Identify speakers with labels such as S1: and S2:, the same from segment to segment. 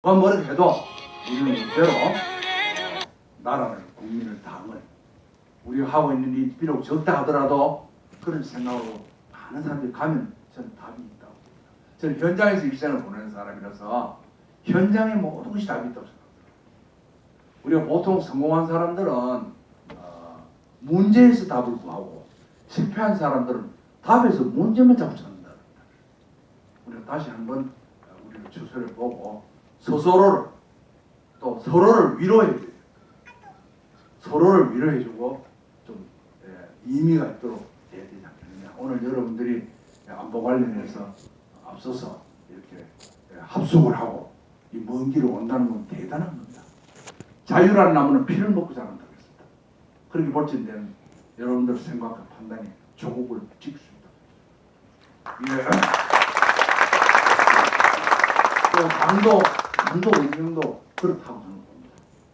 S1: 누가 뭐를 해도 우리는 이대로 나라를 국민을 당을 우리가 하고 있는 일이 비록 적다 하더라도 그런 생각으로 많은 사람들이 가면 저는 답이 있다고 봅니다. 저는 현장에서 일생을 보내는 사람이라서 현장의 모든 것이 답이 있다고 생각합니다. 우리가 보통 성공한 사람들은 어, 문제에서 답을 구하고 실패한 사람들은 답에서 문제만 자꾸 찾는다. 우리가 다시 한번 어, 우리의 추세를 보고 스스로를 또 서로를 위로해 줘요. 서로를 위로해주고 좀 예, 의미가 있도록 해야 되지 않겠느냐. 오늘 여러분들이 안보 관련해서 앞서서 이렇게 예, 합숙을 하고 이 먼 길을 온다는 건 대단한 겁니다. 자유라는 나무는 피를 먹고 자란다고 했습니다. 그렇게 볼진 되는 여러분들 생각과 판단이 조국을 지켰습니다. 예. 또 당도, 당도 의정도 그렇다고 저는 봅니다.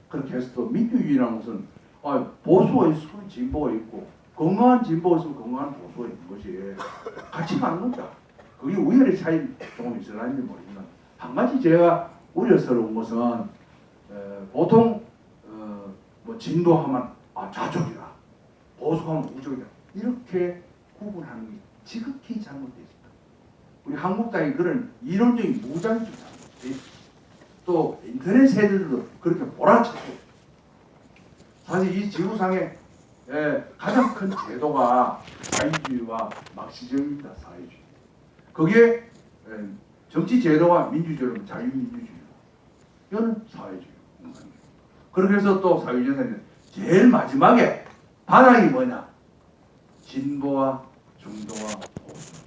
S1: 그렇게 해서 또 민주주의라는 것은 아, 보수가 있으면 진보가 있고 건강한 진보가 있으면 건강한 보수가 있는 것이 같이 가는 겁니다. 그게 우열의 차이 조금 있으라는지 모르지만 한 가지 제가 우려스러운 것은 에, 보통 어, 뭐 진보하면 아 좌쪽이다 보수하면 우쪽이다 이렇게 구분하는 게 지극히 잘못되어 있습니다. 우리 한국당이 그런 이론적인 무장이 좀 잘못되어 있습니다. 또 인터넷 세대들도 그렇게 몰아치고 사실 이 지구상에 예, 가장 큰 제도가 사회주의와 막시즘입니다. 사회주의. 거기에 예, 정치 제도가 민주주의는 자유민주주의. 이거는 사회주의. 그렇게 해서 또 사회주의는 제일 마지막에 바닥이 뭐냐? 진보와 중도와 보수.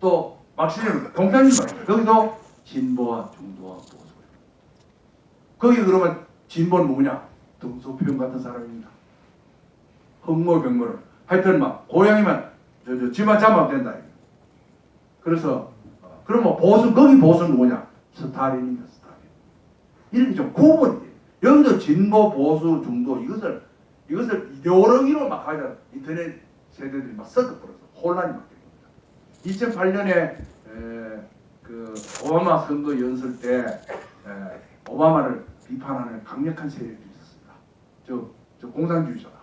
S1: 또 막시즘은 공산주의 거기도 진보와 중도와 보수. 거기 그러면 진보는 뭐냐? 등소표현 같은 사람입니다. 흑모병모를 하여튼 막 고양이만 저저 집만 잡으면 된다. 그래서 뭐 보수 거기 보수는 뭐냐? 스타린입니다. 스타린. 이렇게 좀 구분이 돼. 여기도 진보 보수 중도 이것을 이것을 이데올로기로 막 하자 인터넷 세대들이 막 섞어버려서 혼란이 막 겁니다. 2008년에 에, 그 오바마 선거 연설 때 에, 오바마를 비판하는 강력한 세력들이 있었습니다. 저, 저 공산주의자다.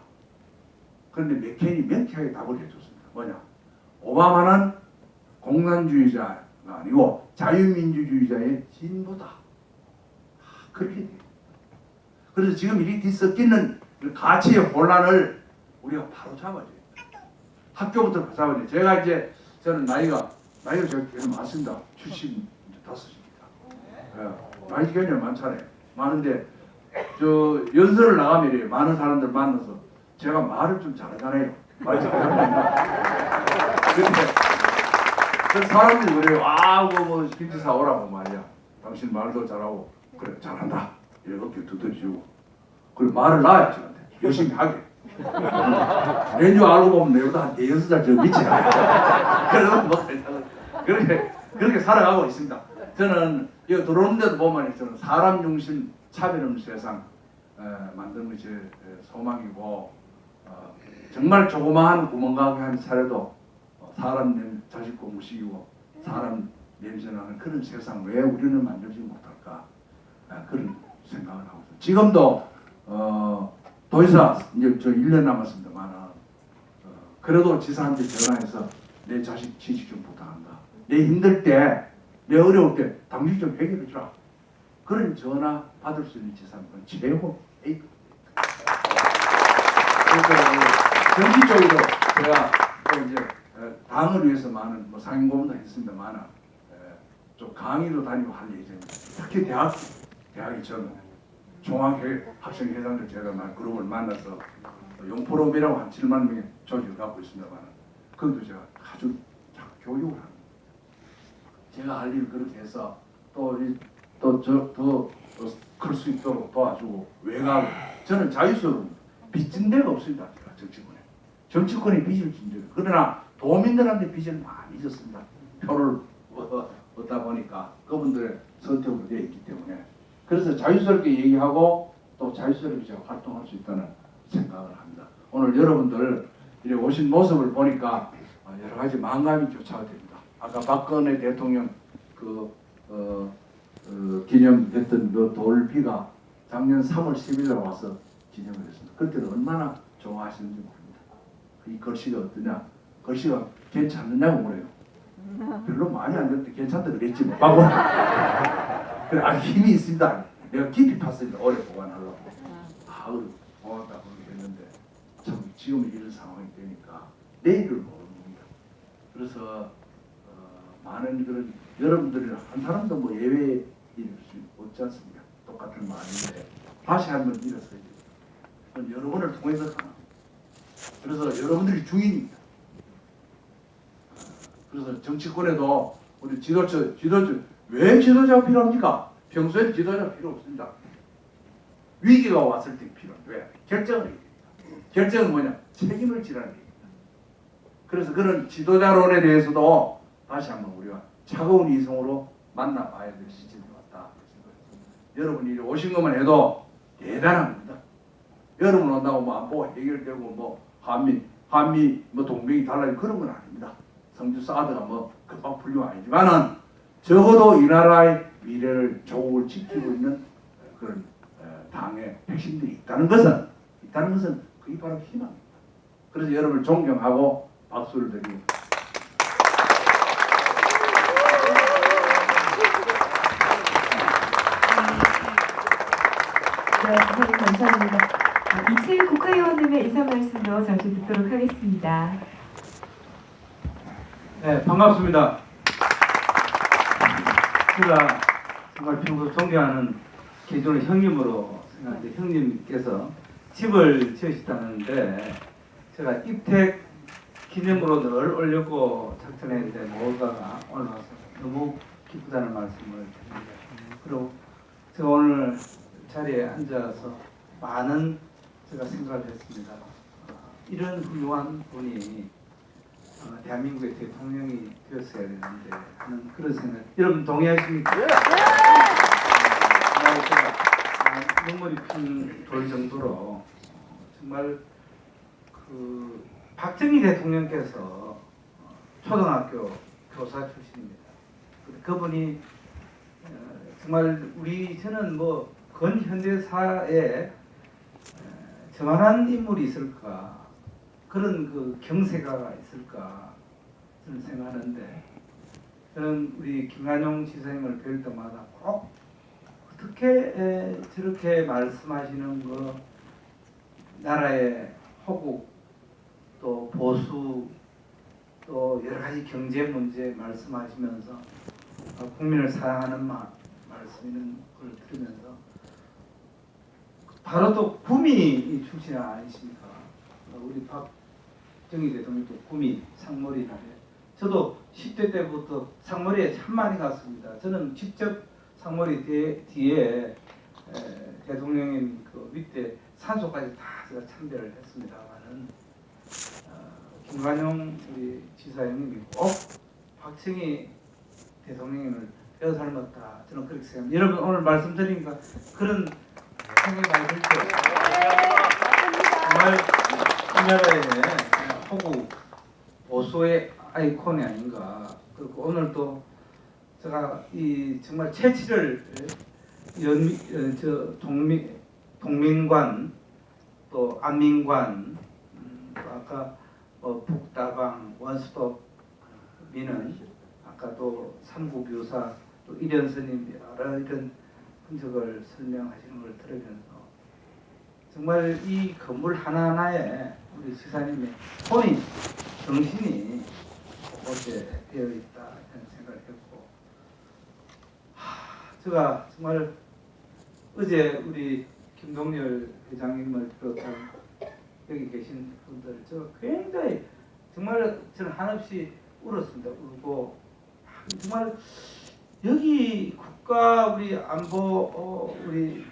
S1: 그런데 맥케인이 명쾌하게 답을 해줬습니다. 뭐냐? 오바마는 공산주의자가 아니고 자유민주주의자의 진보다. 아, 그렇게 돼요. 그래서 지금 이 뒤섞이는 그 가치의 혼란을 우리가 바로 잡아줘야 돼요. 학교부터 잡아야 돼요. 제가 이제 저는 나이가 나이가 제가 많습니다. 75입니다. 예, 나이 굉장히 많잖아요. 많은데 저 연설을 나가면 이래요. 많은 사람들 만나서 제가 말을 좀 잘하잖아요. 말 잘합니다. 근데 그 사람들이 그래요. 아, 뭐, 뭐 김치 사오라고 말이야. 당신 말도 잘하고 그래 잘한다. 이렇게 두드려주고 그리고 말을 놔야 저한테 열심히 하게. 낸줄 알고 보면 내보다 한 대여섯 살저 밑에 그래서 뭐 그렇게 그렇게 살아가고 있습니다. 저는 여기 들어오는데도 보면 저는 사람 중심 차별 없는 세상 에, 만드는 것이 에, 소망이고 어, 정말 조그마한 구멍가게 한 차례도 어, 사람 냄 자식 공부시키고 사람 냄새나는 그런 세상 왜 우리는 만들지 못할까 아, 그런 생각을 하고 있습니다. 지금도 어, 도지사 이제 저 1년 남았습니다만 어, 그래도 지사한테 전화해서 내 자식 취직 좀 부탁한다. 내 힘들 때, 내 어려울 때 당신 좀 해결해 주라. 그런 전화 받을 수 있는 지사는 최고 A. 그래서 정치 쪽으로 제가 또 이제 어, 당을 위해서 많은 뭐 상임고문도 했습니다만 어, 좀 강의도 다니고 할 예정입니다. 특히 대학 대학이 저는 중앙회 학생회장들 제가 막 그룹을 만나서 용포럼이라고 한 7만 명의 조직을 갖고 있습니다만 거기도 제가 아주 자- 교육을 합니다. 제가 할 일을 그렇게 해서 또또저더클 수 있도록 도와주고 외곽 저는 자유스러운 빚진 데가 없습니다. 제가 정치권에 정치권에 빚을 진 적이 그러나 도민들한테 빚을 많이 졌습니다. 표를 얻- 얻다 보니까 그분들의 선택으로 되어 있기 때문에 그래서 자유스럽게 얘기하고 또 자유스럽게 제가 활동할 수 있다는 생각을 합니다. 오늘 여러분들 이렇게 오신 모습을 보니까 어, 여러 가지 마음감이 교차가 됩니다. 아까 박근혜 대통령 그 어, 어, 기념했던 그 돌비가 작년 3월 10일에 와서 기념을 했습니다. 그때는 얼마나 좋아하시는지 모릅니다. 이 글씨가 어떠냐? 글씨가 괜찮느냐고 그래요. 별로 많이 안 됐는데 괜찮다 그랬지 뭐. 하고 그래 아주 힘이 있습니다. 내가 깊이 팠습니다. 오래 보관하려고. 아, 고맙다 그렇게 했는데 참 지금 이런 상황이 되니까 내일을 모릅니다. 그래서 어, 많은 그런 여러분들이 한 사람도 뭐 예외일 수 없지 않습니까? 똑같은 마음인데 다시 한번 일어서야 돼요. 여러분을 통해서 가는 그래서 여러분들이 주인입니다. 그래서 정치권에도 우리 지도자, 지도자, 왜 지도자가 필요합니까? 평소에 지도자가 필요 없습니다. 위기가 왔을 때 필요합니다. 왜? 결정을 해야 됩니다. 결정은 뭐냐? 책임을 지라는 얘기입니다. 그래서 그런 지도자론에 대해서도 다시 한번 우리가 차가운 이성으로 만나봐야 될 시점이 왔다. 여러분이 오신 것만 해도 대단한 겁니다. 여러분 온다고 뭐 안보가 해결되고 뭐 한미 한미 뭐 동맹이 달라지고 그런 건 아닙니다. 성주 사드가 뭐 금방 풀리고 아니지만은 적어도 이 나라의 미래를 조국을 지키고 있는 그런 어, 당의 핵심들이 있다는 것은 있다는 것은 그게 바로 희망입니다. 그래서 여러분을 존경하고 박수를 드리고
S2: 네, 선생님 감사합니다. 아, 이채일 국회의원님의 인사 말씀도 잠시 듣도록 하겠습니다.
S3: 네, 반갑습니다. 제가 정말 평소 존경하는 기존의 형님으로 생각하는데 형님께서 집을 지으시다는데 제가 입택 기념으로 늘 올려고 작전했는데 뭐가 오늘 와서 너무 기쁘다는 말씀을 드립니다. 그리고 제가 오늘 자리에 앉아서 많은 제가 생각을 했습니다. 아, 이런 훌륭한 분이 어, 대한민국의 대통령이 되었어야 되는데 하는 그런 생각. 여러분 동의하십니까? 네. 정말 제가 아, 눈물이 핀 돌 정도로 어, 정말 그 박정희 대통령께서 어, 초등학교 교사 출신입니다. 그분이 어, 정말 우리 저는 뭐 근현대사에 어, 저만한 인물이 있을까? 그런 그 경세가 있을까? 저는 생각하는데 저는 우리 김관용 지사님을 뵐 때마다 꼭 어떻게 에, 저렇게 말씀하시는 거 나라의 호국 또 보수 또 여러 가지 경제 문제 말씀하시면서 어, 국민을 사랑하는 마, 말씀이는 걸 들으면서 바로 또 구미 출신 아니십니까? 어, 우리 박정희 대통령도 구미 상머리인데 저도 10대 때부터 상머리에 참 많이 갔습니다. 저는 직접 상머리 뒤에, 뒤에 에, 대통령님 그 밑에 산소까지 다 제가 참배를 했습니다만은 어, 김관용 우리 지사 형님이 꼭 박정희 대통령님을 뼈 삶았다 저는 그렇게 생각합니다. 여러분 오늘 말씀드리니까 그런 생각이 많이 들죠. 정말 우리나라의 호국 보수의 아이콘이 아닌가. 그리고 오늘 또 제가 이 정말 채취를 연미 어, 저 동민 동민관 또 안민관 음, 또 아까 뭐 북다방 원스톱 미는 아까 또 삼국유사 또 이련스님 여러 이런 흔적을 설명하시는 걸 들으면서 정말 이 건물 하나하나에 우리 지사님의 손이 정신이 어제 되어 있다 이런 생각을 했고 하, 제가 정말 어제 우리 김동열 회장님을 비롯한 여기 계신 분들 저 굉장히 정말 저는 한없이 울었습니다. 울고 아, 정말 여기 국가 우리 안보 어, 우리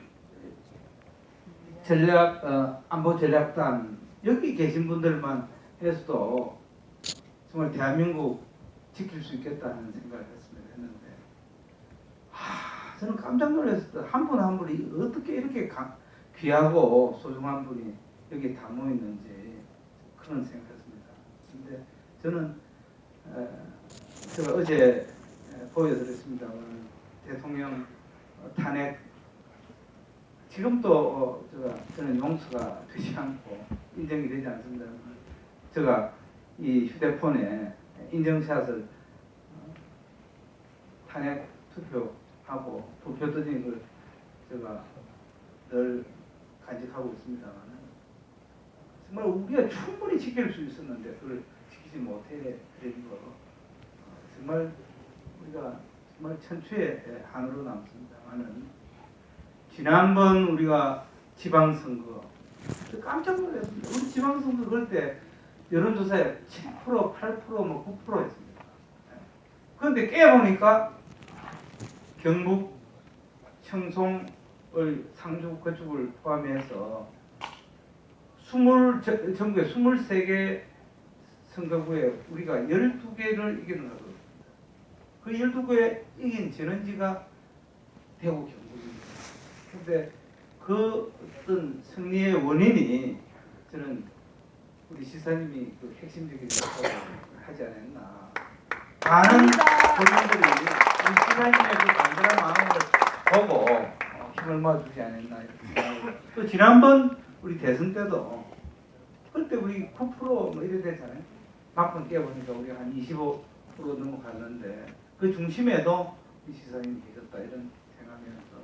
S3: 전략 어, 안보 전략단 여기 계신 분들만 해서도 정말 대한민국 지킬 수 있겠다는 생각을 했습니다 했는데 하, 저는 깜짝 놀랐어요 한분 한 분이 어떻게 이렇게 가- 귀하고 소중한 분이 여기 다 모여 있는지 그런 생각했습니다. 근데 저는 에, 제가 어제 에, 보여드렸습니다만 대통령 어, 탄핵 지금도 어, 제가 저는 용서가 되지 않고 인정이 되지 않습니다. 제가 이 휴대폰에 인증샷을 어, 탄핵 투표하고 투표 떠진 걸 제가 늘 간직하고 있습니다만 정말 우리가 충분히 지킬 수 있었는데 그걸 지키지 못해 드린 거 어, 정말 우리가 정말 천추의 한으로 남습니다만은 지난번 우리가 지방선거 깜짝 놀랐습니다. 우리 지방선거 그럴 때 여론조사에 7% 8%뭐 9%였습니다. 그런데 깨보니까 경북 청송을 상주 그쪽을 포함해서 20, 저- 전국에 23개 선거구에 우리가 12개를 이기는 거거든요. 그 12개에 이긴 전원지가 대구 경북입니다. 근데 그 어떤 승리의 원인이 저는 우리 시사님이 그 핵심적인 역할을 하지 않았나. 많은 국민들이 우리 시사님의 그 간절한 마음을 보고 어, 힘을 모아주지 않았나 또 지난번 우리 대선 때도 그때 우리 9%뭐 이래 됐잖아요. 막판 깨보니까 우리 한 25% 넘어갔는데 그 중심에도 이 시사님이 계셨다 이런 생각하면서.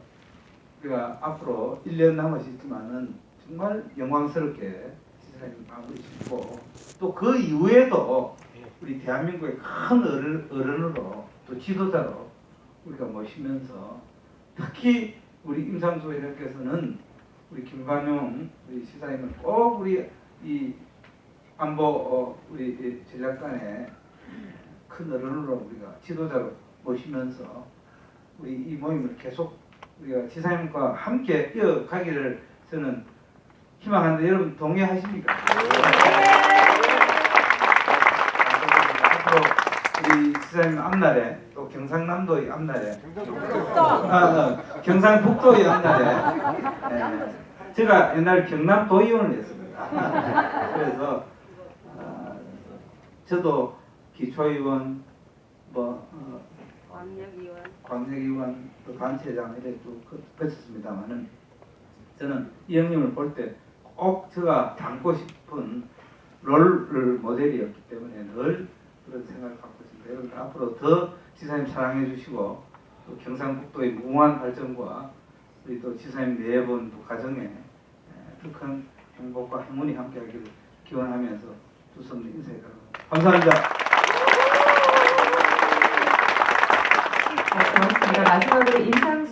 S3: 우리가 앞으로 1년 남으셨지만은 정말 영광스럽게 지사님 마무리 짓고 또 그 이후에도 우리 대한민국의 큰 어른, 어른으로 또 지도자로 우리가 모시면서 특히 우리 임상수 회장께서는 우리 김관용 우리 시사님을 꼭 우리 이 안보 어, 우리 이 제작관의 큰 어른으로 우리가 지도자로 모시면서 우리 이 모임을 계속 우리가 지사님과 함께 이어가기를 저는 희망하는데 여러분 동의하십니까? 앞으로 우리 지사님 앞날에 또 경상남도의 앞날에 아, 어, 경상북도의 앞날에 예, 제가 옛날 경남도의원을 했습니다. 그래서 어, 저도 기초의원 뭐 어,
S4: 광역의원
S3: 광역의원 또 단체장 쭉 거- 거쳤습니다만은 저는 이 형님을 볼 때 꼭 제가 닮고 싶은 롤 모델이었기 때문에 늘 그런 생각을 갖고 있습니다. 여러분 앞으로 더 지사님 사랑해 주시고 또 경상북도의 무궁한 발전과 우리 또 지사님 네번 또 가정에 큰 행복과 행운이 함께하기를 기원하면서 두 손을 인사해 드립니다. 감사합니다.
S2: 고맙습니다. 마지막으로 인상